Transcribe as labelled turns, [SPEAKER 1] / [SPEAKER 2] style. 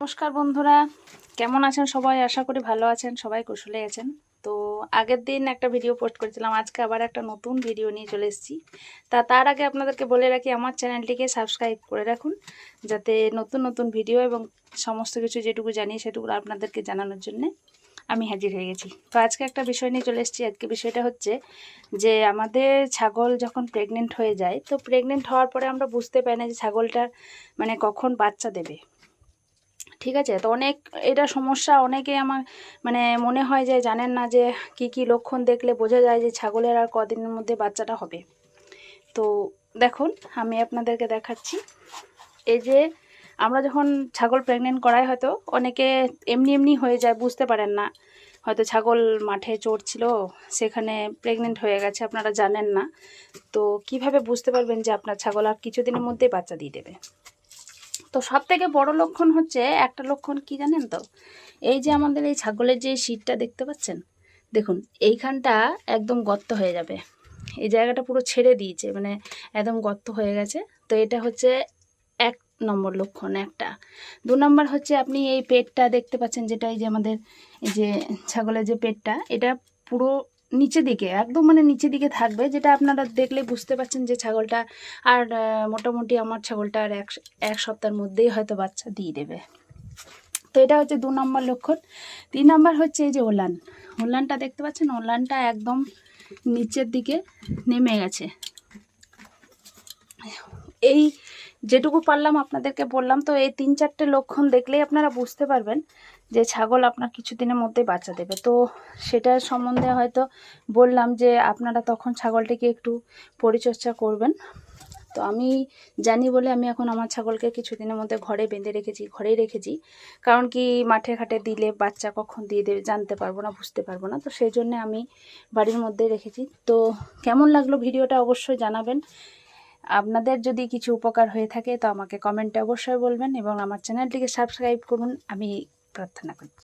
[SPEAKER 1] নমস্কার বন্ধুরা, কেমন আছেন সবাই? আশা করি ভালো আছেন, সবাই কুশলে আছেন। তো আগের দিন একটা ভিডিও পোস্ট করেছিলাম, আজকে আবার একটা নতুন ভিডিও নিয়ে চলে এসেছি। তা তার আগে আপনাদেরকে বলে রাখি, আমার চ্যানেলটিকে সাবস্ক্রাইব করে রাখুন, যাতে নতুন নতুন ভিডিও এবং সমস্ত কিছু যেটুকু জানি সেটুকু আপনাদেরকে জানানোর জন্যে আমি হাজির হয়ে গেছি। তো আজকে একটা বিষয় নিয়ে চলে এসেছি। আজকে বিষয়টা হচ্ছে যে, আমাদের ছাগল যখন প্রেগনেন্ট হয়ে যায়, তো প্রেগনেন্ট হওয়ার পরে আমরা বুঝতে পারি না যে ছাগলটার মানে কখন বাচ্চা দেবে। ঠিক আছে? তো অনেক, এটা সমস্যা অনেকে আমার মানে মনে হয় যে জানেন না যে কি কি লক্ষণ দেখলে বোঝা যায় যে ছাগলের আর কদিনের মধ্যে বাচ্চাটা হবে। তো দেখুন, আমি আপনাদেরকে দেখাচ্ছি। এই যে আমরা যখন ছাগল প্রেগনেন্ট করাই হয়তো, অনেকে এমনি এমনি হয়ে যায়, বুঝতে পারেন না। হয়তো ছাগল মাঠে চড়ছিল, সেখানে প্রেগনেন্ট হয়ে গেছে, আপনারা জানেন না। তো কীভাবে বুঝতে পারবেন যে আপনার ছাগল আর কিছুদিনের মধ্যেই বাচ্চা দিয়ে দেবে? তো সব থেকে বড় লক্ষণ হচ্ছে, একটা লক্ষণ কি জানেন তো? এই যে আমাদের এই ছাগলের যে শীতটা দেখতে পাচ্ছেন? দেখুন, এইখানটা একদম গর্ত হয়ে যাবে। এই জায়গাটা পুরো ছেড়ে দিয়েছে মানে একদম গর্ত হয়ে গেছে। তো এটা হচ্ছে এক নম্বর লক্ষণ একটা। দু নম্বর হচ্ছে আপনি এই পেটটা দেখতে পাচ্ছেন, যেটা এই যে আমাদের এই যে ছাগলের যে পেটটা, এটা পুরো নিচে দিকে, একদম মানে নিচে দিকে থাকবে, যেটা আপনারা দেখলে বুঝতে পারছেন যে ছাগলটা আর মোটামুটি আমার ছাগলটা আর এক এক সপ্তাহের মধ্যেই হয়তো বাচ্চা দিয়ে দেবে। তো এটা হচ্ছে দু নম্বর লক্ষণ। তিন নম্বর হচ্ছে এই যে ওলান। ওলানটা দেখতে পাচ্ছেন? ওলানটা একদম নিচের দিকে নেমে গেছে। এই যেটুকু পারলাম আপনাদেরকে বললাম, তো এই তিন চারটে লক্ষণ দেখলেই আপনারা বুঝতে পারবেন যে ছাগল আপনার কিছুদিনের মধ্যে বাচ্চা দেবে। তো সেটার সম্বন্ধে হয়তো বললাম যে আপনারা তখন ছাগলটিকে একটু পরিচর্যা করবেন। তো আমি জানি বলে আমি এখন আমার ছাগলকে কিছুদিনের মধ্যে ঘরে বেঁধে রেখেছি, ঘরেই রেখেছি। কারণ কি মাঠে ঘাটে দিলে বাচ্চা কখন দিয়ে দেবে জানতে পারব না, বুঝতে পারব না। তো সেই জন্য আমি বাড়ির মধ্যেই রেখেছি। তো কেমন লাগল ভিডিওটা অবশ্যই জানাবেন। আপনাদের যদি কিছু উপকার হয়ে থাকে, তো আমাকে কমেন্টে অবশ্যই বলবেন এবং আমার চ্যানেলটিকে সাবস্ক্রাইব করুন। আমি প্রার্থনা করছি